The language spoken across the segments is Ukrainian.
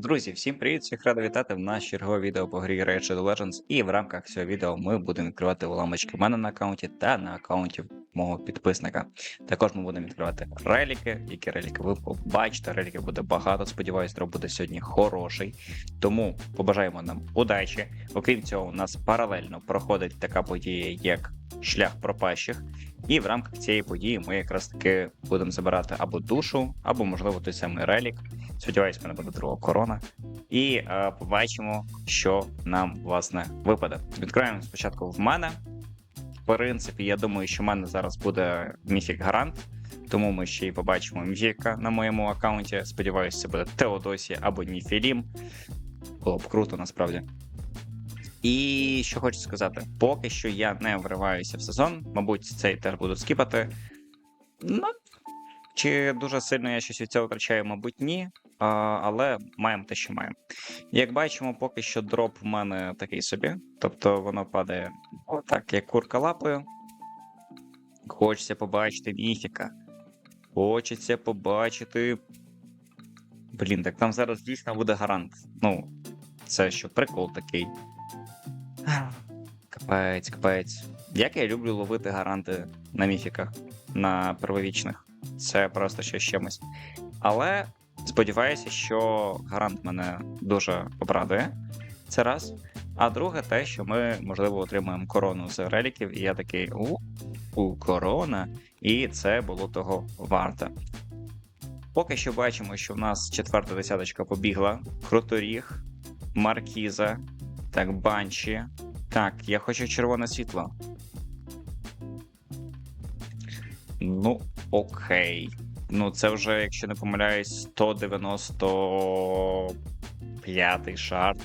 Друзі, всім привіт! Всіх радий вітати в наш чергове відео по грі Shadow Legends. І в рамках цього відео ми будемо відкривати уламочки в мене на аккаунті та на аккаунті мого підписника. Також ми будемо відкривати реліки, які реліки ви побачите. Реліки буде багато. Сподіваюсь, дроб буде сьогодні хороший. Тому побажаємо нам удачі. Окрім цього, у нас паралельно проходить така подія, як шлях пропащих. І в рамках цієї події ми якраз таки будемо забирати або душу, або, можливо, той самий релік. Сподіваюсь, мене буде друга корона. І е, побачимо, що нам власне випаде. Відкриємо спочатку в мене. В принципі, я думаю, що в мене зараз буде міфік гарант, тому ми ще й побачимо міфіка на моєму аккаунті. Сподіваюся, це буде Теодосі або Ніфілім. Було б круто насправді. І що хочу сказати, поки що я не вриваюся в сезон, мабуть, цей теж буду скіпати. Ну, чи дуже сильно я щось від цього втрачаю, мабуть, ні. Але маємо те, що маємо. Як бачимо, поки що дроп в мене такий собі. Тобто воно падає отак, як курка лапою. Хочеться побачити міфіка. Хочеться побачити. Блін, так там зараз дійсно буде гарант. Ну, це що прикол такий. Капець, капець. Як я люблю ловити гаранти на міфіках, на первовічних. Це просто щось. Але сподіваюся, що гарант мене дуже обрадує. Це раз. А друге, те, що ми, можливо, отримаємо корону з реліків, і я такий у, у корона, і це було того варте. Поки що бачимо, що в нас четверта десяточка побігла. Круторіг, Маркіза, так, банші. Так, я хочу червоне світло. Ну, окей. Ну, це вже, якщо не помиляюсь, 195 шарт.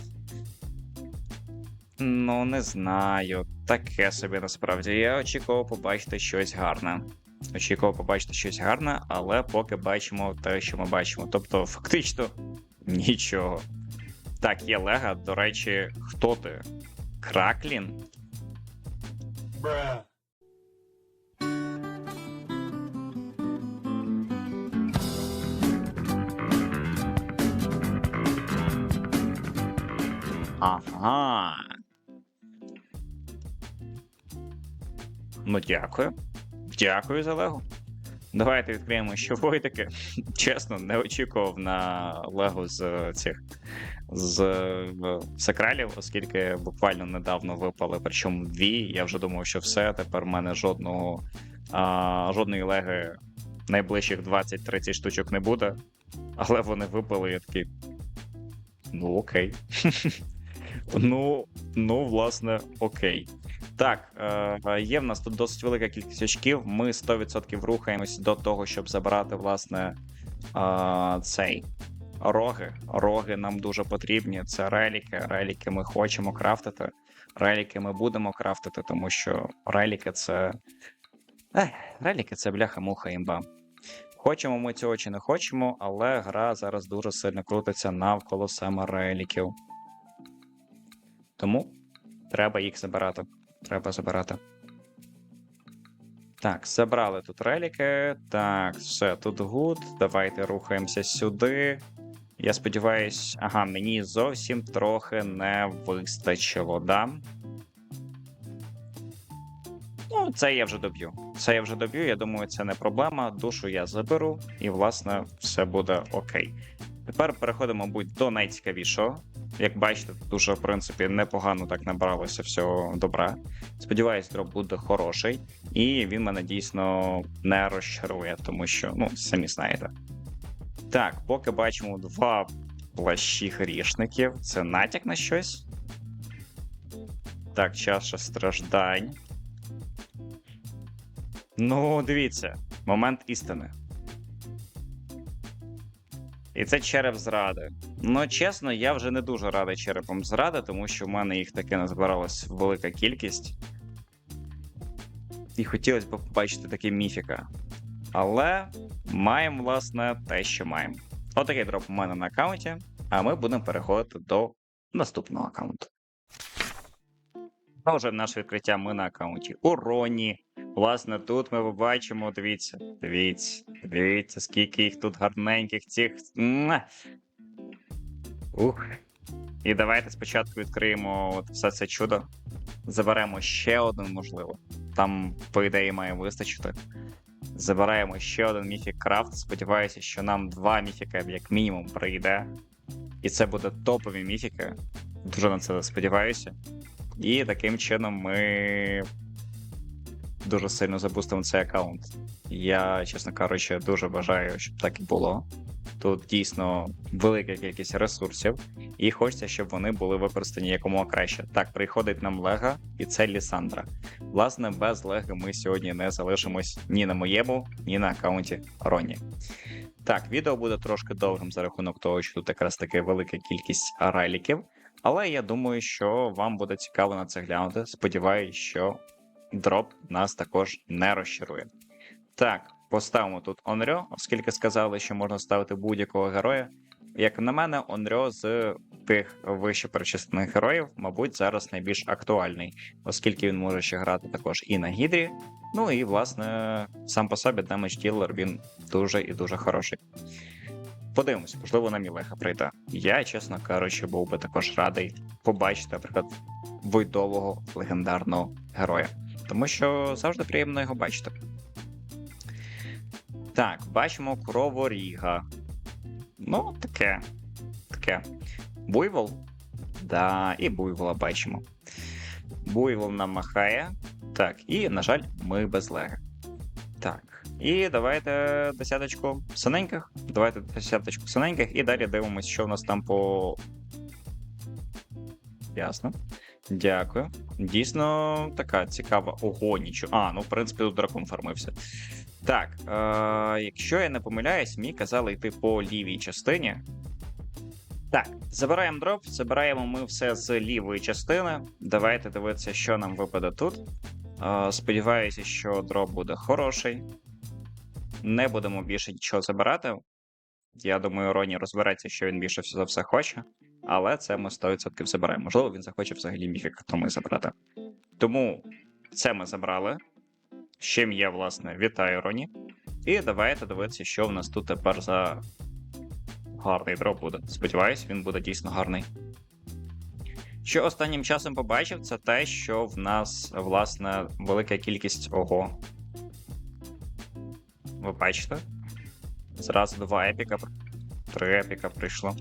Ну, не знаю. Таке собі насправді. Я очікував побачити щось гарне. Очікував побачити щось гарне, але поки бачимо те, що ми бачимо. Тобто, фактично, нічого. Так, є Лега. До речі, хто ти? Краклін? Bruh. Ага. Ну, дякую. Дякую за Лего. Давайте відкриємо, що ви. Чесно, не очікував на Лего з цих з сакралів, оскільки буквально недавно випали, причому дві. Я вже думав, що все. Тепер в мене жодного а, жодної леги найближчих 20-30 штучок не буде. Але вони випали, я такий. Ну, окей. Ну, ну, власне, окей. Так, е, є в нас тут досить велика кількість очків. Ми 100% рухаємось до того, щоб забрати, власне, е, цей роги. Роги нам дуже потрібні. Це реліки. Реліки ми хочемо крафтити. Реліки ми будемо крафтити, тому що реліки це. Ех, реліки це бляха-муха імба. Хочемо ми цього чи не хочемо, але гра зараз дуже сильно крутиться навколо саме реліків. Тому треба їх забирати. Треба забирати. Так, забрали тут реліки. Так, все, тут гуд. Давайте рухаємося сюди. Я сподіваюсь, ага, мені зовсім трохи не вистачило, да? Ну, це я вже доб'ю. Це я вже доб'ю, я думаю, це не проблема. Душу я заберу, і, власне, все буде окей. Тепер переходимо, мабуть, до найцікавішого. Як бачите, дуже, в принципі, непогано так набралося всього добра. Сподіваюсь, дроп буде хороший, і він мене дійсно не розчарує, тому що, ну, самі знаєте. Так, поки бачимо два плащі грішників. Це натяк на щось. Так, чаша страждань. Ну, дивіться, момент істини. І це череп зради. Ну, чесно, я вже не дуже радий черепом зради, тому що в мене їх таки назбиралась велика кількість. І хотілося б побачити таке міфіка. Але маємо, власне, те, що маємо. Отакий дроп у мене на аккаунті, а ми будемо переходити до наступного аккаунту. Продовжуємо наше відкриття ми на аккаунті у Роні. Власне, тут ми побачимо, дивіться, дивіться, дивіться, скільки їх тут гарненьких цих. Ух. І давайте спочатку відкриємо от все це чудо. Заберемо ще один, можливо. Там, по ідеї, має вистачити. Забираємо ще один міфік крафт. Сподіваюся, що нам два міфіка як мінімум прийде. І це буде топові міфіки. Дуже на це сподіваюся. І таким чином ми дуже сильно запустимо цей аккаунт. Я, чесно кажучи, дуже бажаю, щоб так і було. Тут дійсно велика кількість ресурсів, і хочеться, щоб вони були використані якомога краще. Так, приходить нам Лего, і це Лісандра. Власне, без Лего ми сьогодні не залишимось ні на моєму, ні на аккаунті Роні. Так, відео буде трошки довгим за рахунок того, що тут якраз таки велика кількість реліків. Але я думаю, що вам буде цікаво на це глянути. Сподіваюсь, що дроп нас також не розчарує. Так, поставимо тут Онрьо, оскільки сказали, що можна ставити будь-якого героя. Як на мене, Онрьо з тих вище перечислених героїв, мабуть, зараз найбільш актуальний, оскільки він може ще грати також і на Гідрі. Ну і, власне, сам по собі Damage Dealer він дуже і дуже хороший. Подивимось, можливо, нам і леха прийде. Я, чесно кажучи, був би також радий побачити, наприклад, войдового легендарного героя. Тому що завжди приємно його бачити. Так, бачимо кроворіга. Ну, таке. Таке. Буйвол. Да, і буйвола бачимо. Буйвол нам махає. Так, і, на жаль, ми без леги. Так. І давайте десяточку синеньких. Давайте десяточку синеньких, і далі дивимося, що в нас там по. Ясно. Дякую. Дійсно, така цікава. Ого, нічого. А, ну, в принципі, тут дракон фармився. Так, е- якщо я не помиляюсь, мені казали йти по лівій частині. Так, забираємо дроп, забираємо ми все з лівої частини. Давайте дивитися, що нам випаде тут. Е, сподіваюся, що дроп буде хороший. Не будемо більше нічого забирати. Я думаю, Роні розбереться, що він більше за все хоче. Але це ми 100% забираємо. Можливо, він захоче взагалі міфік ми забрати. Тому це ми забрали. З чим я, власне, вітаю Роні. І давайте дивитися, що в нас тут тепер за гарний дроп буде. Сподіваюсь, він буде дійсно гарний. Що останнім часом побачив, це те, що в нас, власне, велика кількість ого. Ви бачите? Зразу два епіка, три епіка прийшло.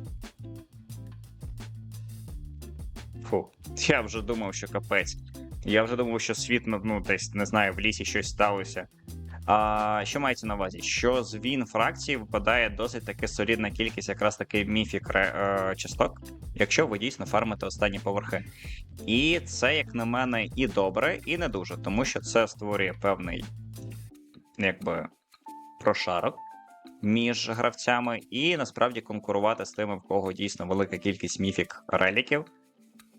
Фу, я вже думав, що капець. Я вже думав, що світ ну, десь не знаю, в лісі щось сталося. А, Що мається на увазі? Що з він фракції випадає досить таки солідна кількість, якраз таки міфік е, часток, якщо ви дійсно фармите останні поверхи. І це, як на мене, і добре, і не дуже, тому що це створює певний якби прошарок між гравцями, і насправді конкурувати з тими, в кого дійсно велика кількість міфік реліків.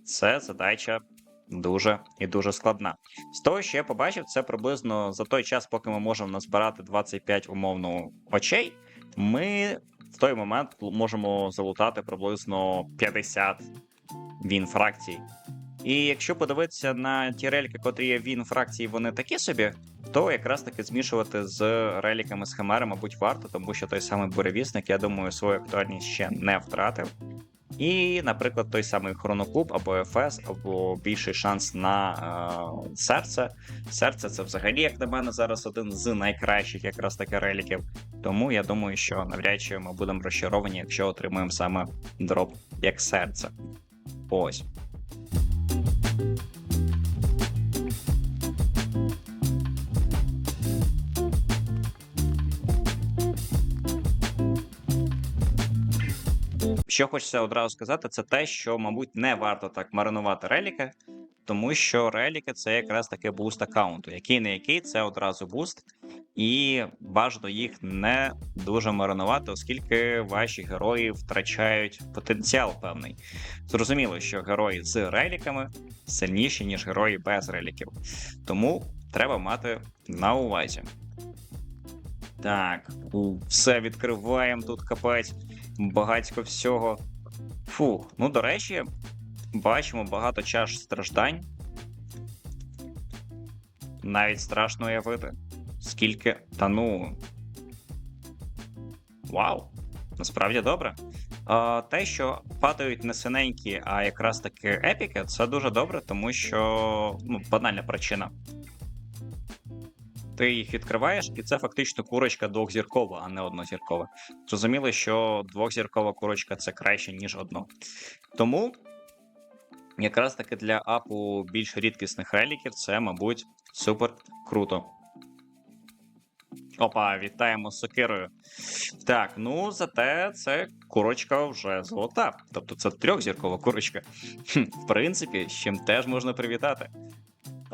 Це задача дуже і дуже складна. З того, що я побачив, це приблизно за той час, поки ми можемо назбирати 25 умовно очей. Ми в той момент можемо залутати приблизно 50 він фракцій. І якщо подивитися на ті реліки, котрі є він фракції, вони такі собі, то якраз таки змішувати з реліками з Химери, мабуть, варто, тому що той самий буревісник, я думаю, свою актуальність ще не втратив. І, наприклад, той самий Хроноклуб або ефес, або більший шанс на е, серце. Серце це взагалі, як на мене, зараз один з найкращих якраз таки реліків. Тому я думаю, що навряд чи ми будемо розчаровані, якщо отримуємо саме дроп як серце. Ось. Що хочеться одразу сказати, це те, що, мабуть, не варто так маринувати реліки, тому що реліки це якраз таке буст аккаунту. Який не який, це одразу буст, і бажано їх не дуже маринувати, оскільки ваші герої втрачають потенціал певний. Зрозуміло, що герої з реліками сильніші, ніж герої без реліків. Тому треба мати на увазі. Так, все відкриваємо тут капець багатько всього. Фух, ну, до речі, бачимо багато чаш страждань. Навіть страшно уявити. Скільки. Та ну. Вау! Насправді добре. А, те, що падають не синенькі, а якраз таки епіки, це дуже добре, тому що ну, банальна причина. Ти їх відкриваєш, і це фактично курочка двохзіркова, а не однозіркова. Зрозуміло, що двохзіркова курочка це краще, ніж одно. Тому якраз таки для апу більш рідкісних реліків це, мабуть, супер круто. Опа, вітаємо з сокирою. Так, ну зате це курочка вже золота. Тобто це трьохзіркова курочка. Хм, в принципі, з чим теж можна привітати.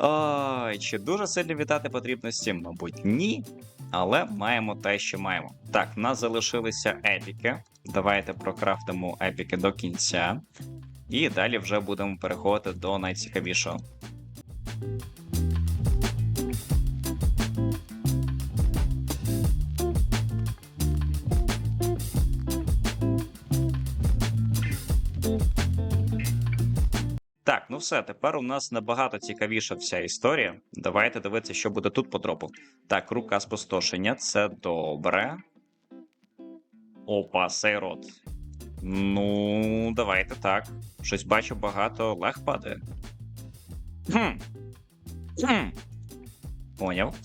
Ой, чи дуже сильно вітати потрібно з? Мабуть, ні. Але маємо те, що маємо. Так, в нас залишилися епіки. Давайте прокрафтимо епіки до кінця. І далі вже будемо переходити до найцікавішого. Так, ну все, тепер у нас набагато цікавіша вся історія. Давайте дивитися, що буде тут по. Так, рука спустошення, це добре. Опа, сейрот. Ну, давайте так. Щось бачу багато лег падає. Хм. Хм. Поняв.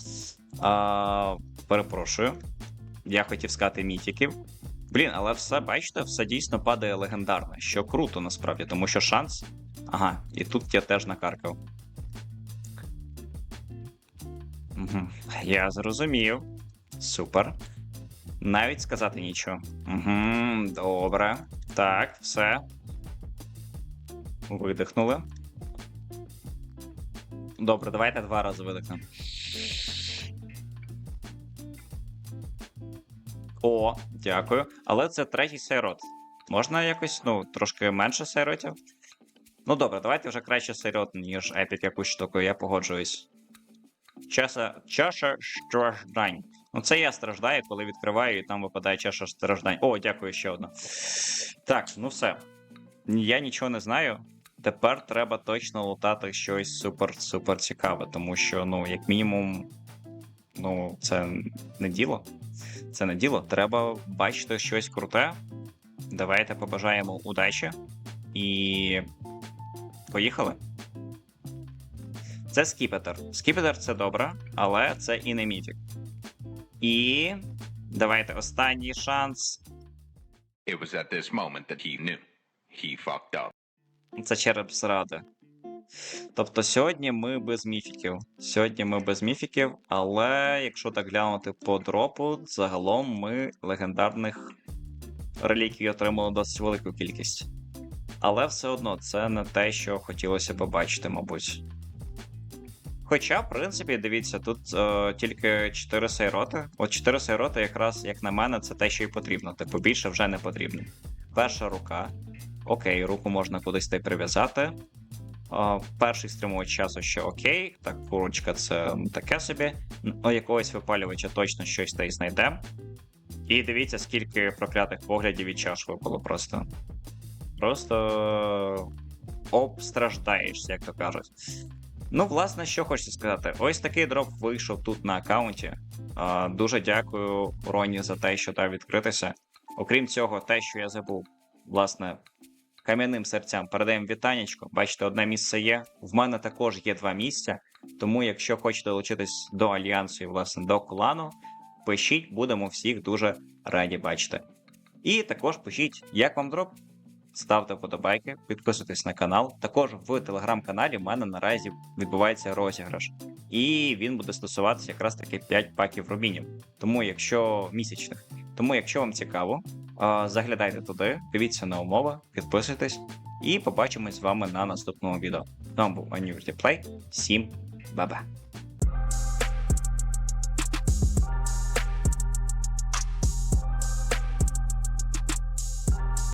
А, перепрошую. Я хотів сказати мітіків. Блін, але все, бачите, все дійсно падає легендарне, що круто насправді, тому що шанс. Ага, і тут я теж накаркав. Угу. Я зрозумів. Супер. Навіть сказати нічого. Угу, добре. Так, все. Видихнули. Добре, давайте два рази видихнемо. О, дякую. Але це третій сайрот. Можна якось, ну, трошки менше сайротів? Ну добре, давайте вже краще сайрот, ніж епік якусь штуку, я погоджуюсь. Часа, чаша страждань. Ну, це я страждаю, коли відкриваю, і там випадає чаша страждань. О, дякую ще одна. Так, ну все. Я нічого не знаю. Тепер треба точно лутати щось супер-супер цікаве, тому що, ну, як мінімум, ну, це не діло. Це не діло. Треба бачити щось круте. Давайте побажаємо удачі. І. Поїхали. Це скіпетр. Скіпетр це добре, але це і не мітік. І. Давайте останній шанс. It was at this moment that he knew. He fucked up. Це череп зради. Тобто сьогодні ми без міфіків. Сьогодні ми без міфіків, але якщо так глянути по дропу, загалом ми легендарних реліквій отримали досить велику кількість. Але все одно це не те, що хотілося побачити, мабуть. Хоча, в принципі, дивіться, тут е, тільки 4 сайроти. От 4 сайроти, якраз, як на мене, це те, що й потрібно. Типу більше вже не потрібно. Перша рука. Окей, руку можна кудись та прив'язати. А, перший стримувач часу ще окей. Так, курочка це ну, таке собі. У якогось випалювача точно щось та й знайде. І дивіться, скільки проклятих поглядів від чаш випало просто. Просто обстраждаєшся, як то кажуть. Ну, власне, що хочеться сказати. Ось такий дроп вийшов тут на аккаунті. Дуже дякую Роні за те, що дав відкритися. Окрім цього, те, що я забув, власне, кам'яним серцям передаємо вітанечко. Бачите, одне місце є. В мене також є два місця. Тому, якщо хочете долучитись до альянсу і власне до клану, пишіть, будемо всіх дуже раді бачити. І також пишіть, як вам дроп. Ставте вподобайки, підписуйтесь на канал. Також в телеграм-каналі в мене наразі відбувається розіграш, і він буде стосуватися якраз таки 5 паків рубінів. Тому, якщо місячних, тому якщо вам цікаво, заглядайте туди, дивіться на умови, підписуйтесь і побачимось з вами на наступному відео. З вами був Annuity Play. Всім ба-ба!